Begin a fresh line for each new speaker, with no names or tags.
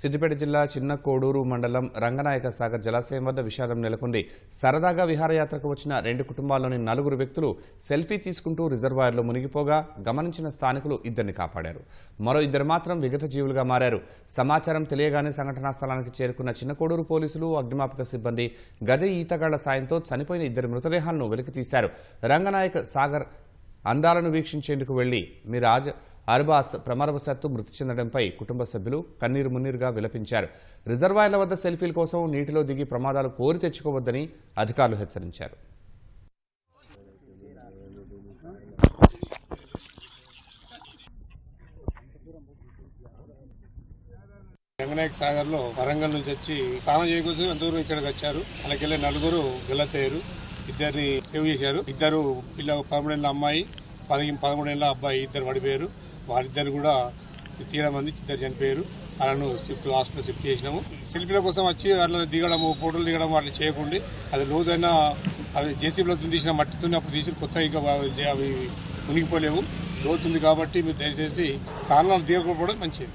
సిద్దిపేట జిల్లా చిన్న కోడూరు మండలం రంగనాయక సాగర్ జలాశయం వద్ద విషాదం నెలకొంది. సరదాగా విహారయాత్రకు వచ్చిన రెండు కుటుంబాల్లోని నలుగురు వ్యక్తులు సెల్ఫీ తీసుకుంటూ రిజర్వాయర్లో మునిగిపోగా గమనించిన స్థానికులు ఇద్దరిని కాపాడారు. మరో ఇద్దరు మాత్రం విగత జీవులుగా మారారు. సమాచారం తెలియగానే సంఘటనా స్థలానికి చేరుకున్న చిన్న కోడూరు పోలీసులు అగ్నిమాపక సిబ్బంది గజ ఈతగాళ్ళ సాయంతో చనిపోయిన ఇద్దరి మృతదేహాలను వెలికితీశారు. రంగనాయక సాగర్ అందాలను వీక్షించేందుకు వెళ్ళి మిరాజ్ అర్బాస్ ప్రమాదవశాత్తు మృతి చెందడంపై కుటుంబ సభ్యులు కన్నీరు మున్నీరుగా విలపించారు. రిజర్వాయర్ల వద్ద సెల్ఫీల కోసం నీటిలో దిగి ప్రమాదాలు కోరి తెచ్చుకోవద్దని అధికారులు హెచ్చరించారు.
రంగనాయక సాగర్లో వరంగల్ నుంచి వచ్చి స్నానం చేయకోసం ఎంత దూరం ఇక్కడికి వచ్చారు. అలాకెళ్ళి నలుగురు గెలతయ్యారు ఇద్దరిని సేవ్ చేశారు. ఇద్దరు పిల్ల పర్మనెంట్ అమ్మాయి పది పదమూడేళ్ళ అబ్బాయి ఇద్దరు పడిపోయారు వారిద్దరు కూడా తీయడం మంది ఇద్దరు చనిపోయారు. వాళ్ళను షిఫ్ట్ హాస్పిటల్ షిఫ్ట్ చేసినాము. సెల్ఫీల కోసం వచ్చి అట్లా దిగడము ఫోటోలు దిగడం అట్లా చేయకుండా అది లోతైన అది జేసీబీలో తీసిన మట్టితో అప్పుడు తీసి కొత్త ఇంకా అవి మునిగిపోలేవు. లోతుంది కాబట్టి మీరు దయచేసి స్థానాలు దిగకపోవడం మంచిది.